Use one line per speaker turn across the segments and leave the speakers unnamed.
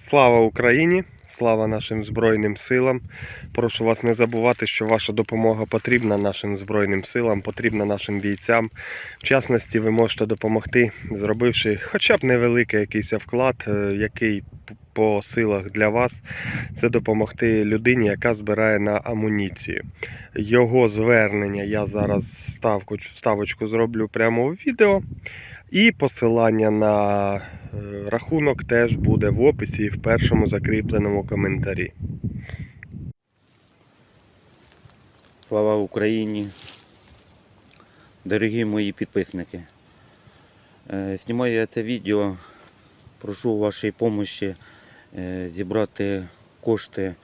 Слава Україні! Слава нашим Збройним силам. Прошу вас не забувати, що ваша допомога потрібна нашим Збройним силам, потрібна нашим бійцям. В частності, ви можете допомогти, зробивши хоча б невеликий якийсь вклад, е, який по силах для вас, це допомогти людині, яка збирає на амуніцію. Його звернення я зараз ставку, ставочку зроблю прямо у відео. І посилання на е, рахунок теж буде в описі і в першому закріпленому коментарі.
Слава Україні! Дорогі мої підписники. Е, Знімаю я це відео. Прошу вашої допомоги зібрати кошти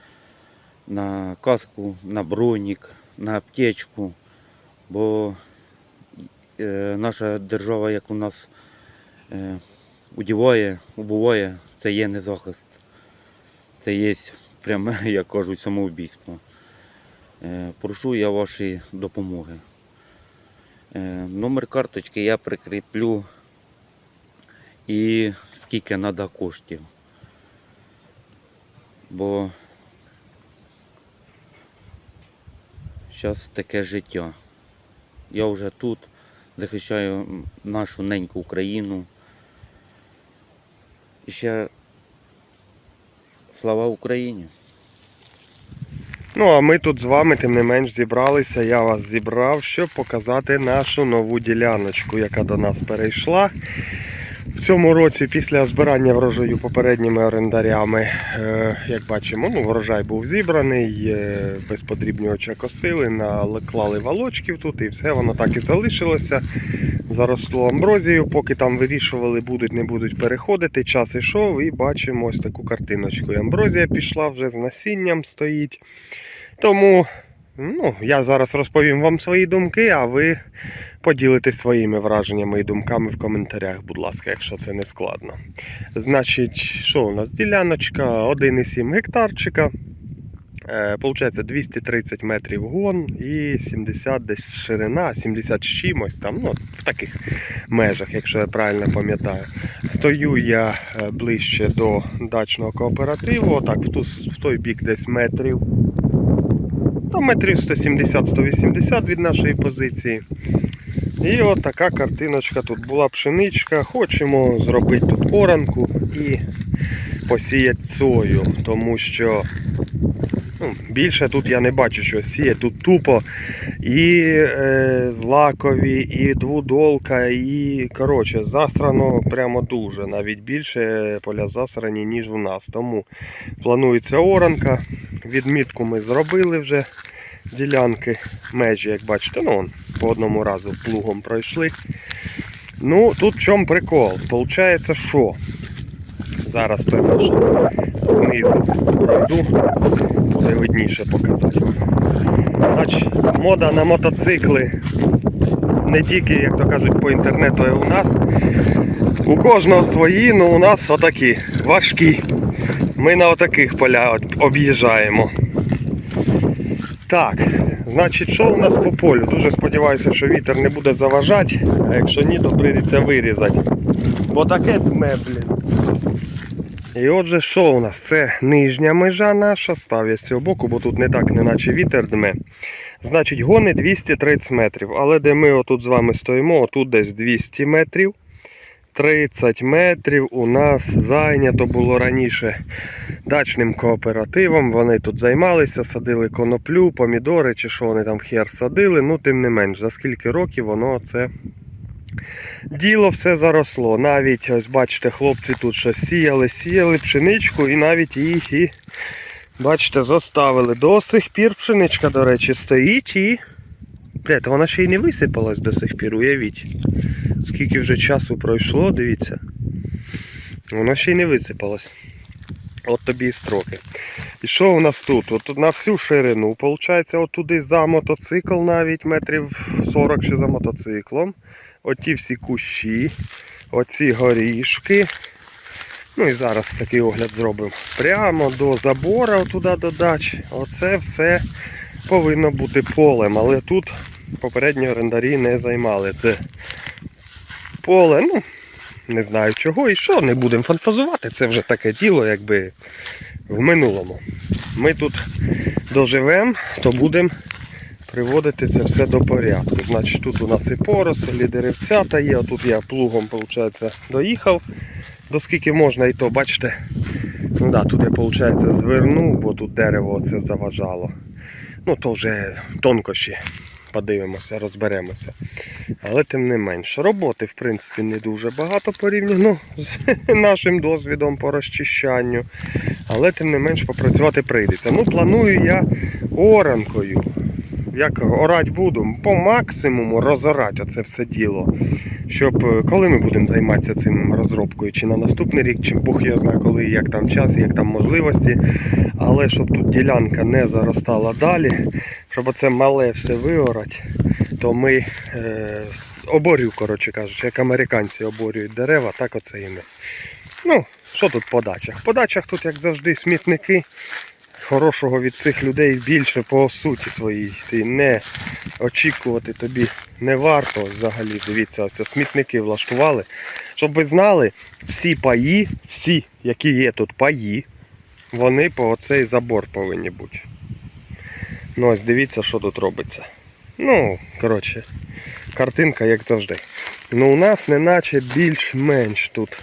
на каску, на бронік, на аптечку. Бо е, наша держава, як у нас е, удіває, убиває, це є не захист. Це є пряме, як кажуть, самоубійство. Е, Прошу я вашої допомоги. Е, Номер карточки я прикріплю і скільки треба коштів. Бо зараз таке життя. Я вже тут захищаю нашу неньку Україну. І ще слава Україні!
Ну а ми тут з вами, тим не менш, зібралися. Я вас зібрав, щоб показати нашу нову діляночку, яка до нас перейшла. В цьому році, після збирання врожаю попередніми орендарями, е, як бачимо, ну, врожай був зібраний, без подрібнювача косили, наклали валочків тут і все, воно так і залишилося. Заросло амброзією, поки там вирішували, будуть, не будуть переходити. Час ішов і бачимо ось таку картиночку. Амброзія пішла вже з насінням стоїть. Тому ну, я зараз розповім вам свої думки, а ви поділитесь своїми враженнями і думками в коментарях, будь ласка, якщо це не складно. Значить, що у нас? Діляночка 1,7 гектарчика. Е, Получається 230 метрів гон і 70 десь ширина, 70 з чимось там, ну, в таких межах, якщо я правильно пам'ятаю. Стою я е, ближче до дачного кооперативу, отак в, ту, в той бік десь метрів. Та метрів 170-180 від нашої позиції. І от така картиночка тут була пшеничка. Хочемо зробити тут оранку і посіяти сою, тому що ну, більше тут я не бачу, що сіє. Тут тупо і е, злакові, і двудолка, і коротше, засрано прямо дуже. Навіть більше поля засрані, ніж у нас. Тому планується оранка. Відмітку ми зробили вже ділянки, межі, як бачите, ну вон, по одному разу плугом пройшли. Ну, тут в чому прикол? Получається, що? Зараз певно, що знизу пройду, буде видніше показати. Значить, мода на мотоцикли не тільки, як то кажуть, по інтернету, а й у нас. У кожного свої, ну у нас отакі важкі. Ми на отаких поля от об'їжджаємо. Так, значить, що у нас по полю? Дуже сподіваюся, що вітер не буде заважати, а якщо ні, то прийдеться вирізати. Бо таке дме, блін. І отже, що у нас? Це нижня межа наша, став я з цього боку, бо тут не так, неначе вітер дме. Значить, гони 230 метрів. Але де ми отут з вами стоїмо, отут десь 200 метрів. 30 метрів у нас зайнято було раніше дачним кооперативом. Вони тут займалися, садили коноплю, помідори чи що вони там хер садили. Ну, тим не менш, за скільки років воно це діло все заросло. Навіть ось бачите, хлопці тут щось сіяли, сіяли пшеничку і навіть їх і бачите, заставили. До сих пір пшеничка, до речі, стоїть і. Блядь, вона ще й не висипалась до сих пір, уявіть. Скільки вже часу пройшло, дивіться. Вона ще й не висипалась. От тобі і строки. І що у нас тут? От на всю ширину, виходить, от туди за мотоцикл навіть метрів 40 ще за мотоциклом. Оті всі кущі, оці горішки. Ну і зараз такий огляд зробимо. Прямо до забора, отуди до дач. Оце все повинно бути полем. Але тут попередні орендарі не займали. Це поле, ну, не знаю чого і що, не будемо фантазувати. Це вже таке діло, якби в минулому. Ми тут доживемо, то будемо приводити це все до порядку. Значить, тут у нас і поросель, і деревцята є. Отут я плугом, виходить, доїхав. До скільки можна, і то, бачите, ну да, тут я, виходить, звернув, бо тут дерево це заважало. Ну, то вже тонкощі. Подивимося, розберемося. Але тим не менш, роботи, в принципі, не дуже багато порівняно з нашим досвідом по розчищанню. Але тим не менш попрацювати прийдеться. Ну, планую я оранкою. Як орати буду, по максимуму розорати оце все діло. Щоб е, коли ми будемо займатися цим розробкою, чи на наступний рік, чи Бог його знає коли, як там час, як там можливості. Але щоб тут ділянка не заростала далі, щоб оце мале все виорати, то ми е, оборю, коротше кажучи, як американці оборюють дерева, так оце і ми. Ну, що тут по дачах? По дачах тут, як завжди, смітники. Хорошого від цих людей більше по суті своїй. Ти не очікувати тобі не варто взагалі. Дивіться, ось смітники влаштували. Щоб ви знали, всі паї, всі, які є тут паї, вони по оцей забор повинні бути. Ну ось дивіться, що тут робиться. Ну, коротше, картинка як завжди. Ну у нас неначе більш-менш тут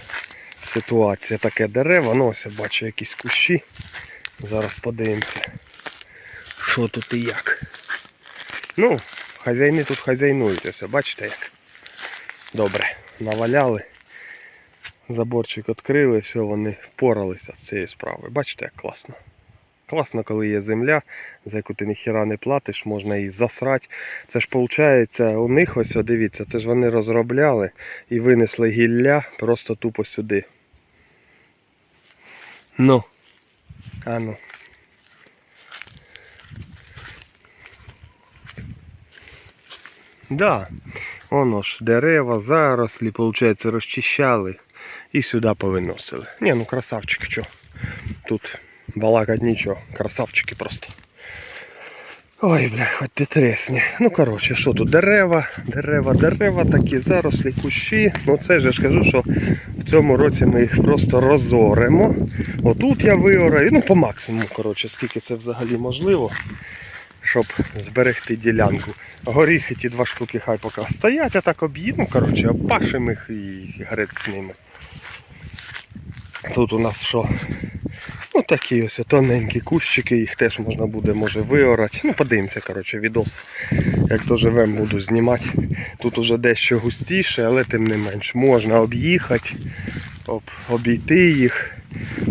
ситуація. Таке дерево, ну ось я бачу якісь кущі. Зараз подивимося, що тут і як. Ну, хазяїни тут хазяйнують, ось, бачите як. Добре, наваляли. Заборчик відкрили, все, вони впоралися з цією справою. Бачите, як класно. Класно, коли є земля, за яку ти ніхіра не платиш, можна її засрати. Це ж виходить, у них ось, дивіться, це ж вони розробляли і винесли гілля просто тупо сюди. Ну. А ну. Да, воно ж дерева, зарослі, виходить, розчищали і сюди повиносили. Ні, ну красавчики, що. Тут балакать нічого, красавчики просто. Ой, бля, хоч ти тресні. Ну, коротше, що тут? Дерева, дерева, дерева, такі зарослі, кущі. Ну це ж я ж кажу, що в цьому році ми їх просто розоремо. Отут я виораю, ну по максимуму, коротше, скільки це взагалі можливо, щоб зберегти ділянку. Горіхи ті два штуки хай поки стоять, а так об'їдемо, ну, коротше, опашемо їх і грець з ними. Тут у нас що? Ну такі ось тоненькі кущики, їх теж можна буде може виорати. Ну подивимося, коротше, відос. Як доживемо, буду знімати. Тут уже дещо густіше, але тим не менш можна об'їхати, об, обійти їх,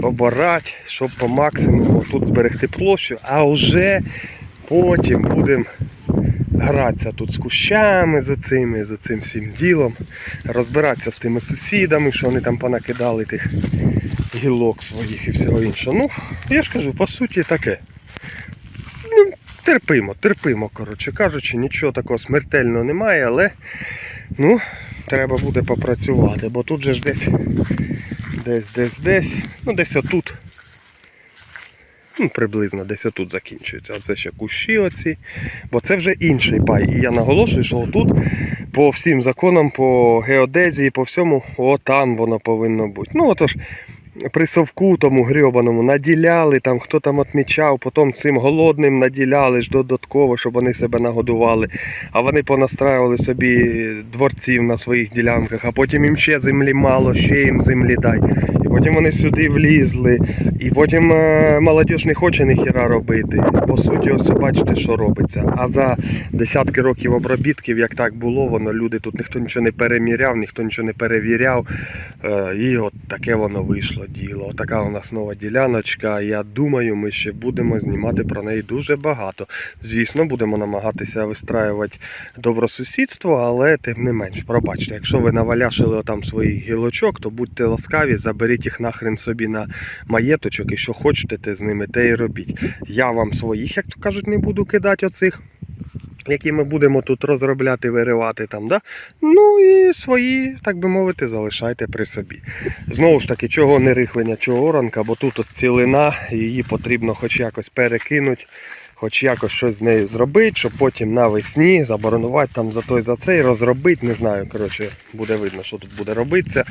оборати, щоб по максимуму тут зберегти площу, а вже потім будемо гратися тут з кущами, з оцими, з оцим всім ділом, розбиратися з тими сусідами, що вони там понакидали тих гілок своїх і всього іншого. Ну, я ж кажу, по суті таке. Ну, терпимо, терпимо, коротше кажучи, нічого такого смертельного немає, але ну, треба буде попрацювати, бо тут же ж десь, десь, десь, десь, ну десь отут. Ну, приблизно десь отут закінчується. Оце ще кущі оці. Бо це вже інший пай. І я наголошую, що отут по всім законам, по геодезії, по всьому, отам воно повинно бути. Ну отож, при совку тому грьобаному наділяли, там хто там відмічав, потім цим голодним наділяли ж додатково, щоб вони себе нагодували. А вони понастраювали собі дворців на своїх ділянках, а потім їм ще землі мало, ще їм землі дай. Потім вони сюди влізли. І потім е, молодь не хоче ніхіра робити. По суті, ось бачите, що робиться. А за десятки років обробітків, як так було, воно люди тут ніхто нічого не переміряв, ніхто нічого не перевіряв. Е, І от таке воно вийшло діло. Отака у нас нова діляночка. Я думаю, ми ще будемо знімати про неї дуже багато. Звісно, будемо намагатися вистраювати добросусідство, але тим не менш, пробачте, якщо ви наваляшили там своїх гілочок, то будьте ласкаві, заберіть їх нахрен собі на маєточок і що хочете, те з ними те і робіть. Я вам своїх, як то кажуть, не буду кидати оцих. Які ми будемо тут розробляти, виривати там, да? Ну і свої, так би мовити, залишайте при собі. Знову ж таки, чого не рихлення, чого оранка, бо тут от цілина, її потрібно хоч якось перекинути, хоч якось щось з нею зробити, щоб потім навесні заборонувати там за той за цей, розробити. Не знаю, коротше, буде видно, що тут буде робитися.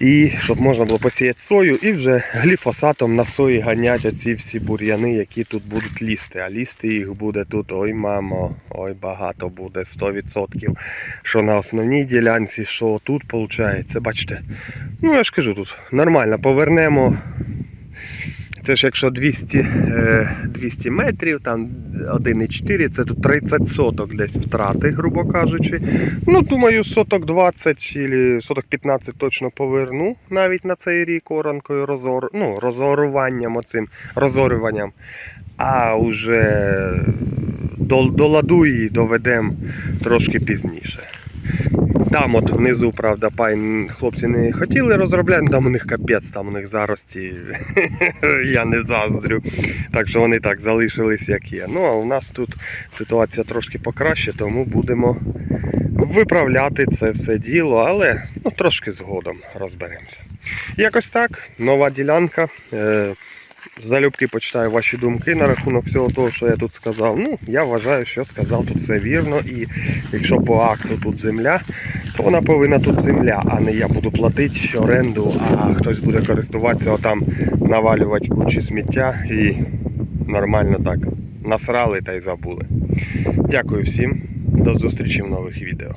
І щоб можна було посіяти сою і вже гліфосатом на сої ганять оці всі бур'яни, які тут будуть лізти. А лізти їх буде тут, ой мамо, ой багато буде, 100%. Що на основній ділянці, що тут виходить. Бачите, ну я ж кажу тут, нормально повернемо. Це ж якщо 200, е, 200 метрів, там 1,4, це тут 30 соток десь втрати, грубо кажучи. Ну, думаю, соток 20 чи соток 15 точно поверну навіть на цей рік оранкою розор, ну, розоруванням оцим, розорюванням. А вже до, до ладу її доведемо трошки пізніше. Там от внизу, правда, пайн хлопці не хотіли розробляти, там у них капець, там у них зарості, я не заздрю. Так що вони так залишились, як є. Ну а у нас тут ситуація трошки покраще, тому будемо виправляти це все діло, але ну, трошки згодом розберемося. Якось так, нова ділянка. Е, Залюбки почитаю ваші думки на рахунок всього того, що я тут сказав. Ну, я вважаю, що сказав тут все вірно. І якщо по акту тут земля, вона повинна тут земля, а не я буду платити оренду, а хтось буде користуватися, отам навалювати кучі сміття і нормально так насрали та й забули. Дякую всім. До зустрічі в нових відео.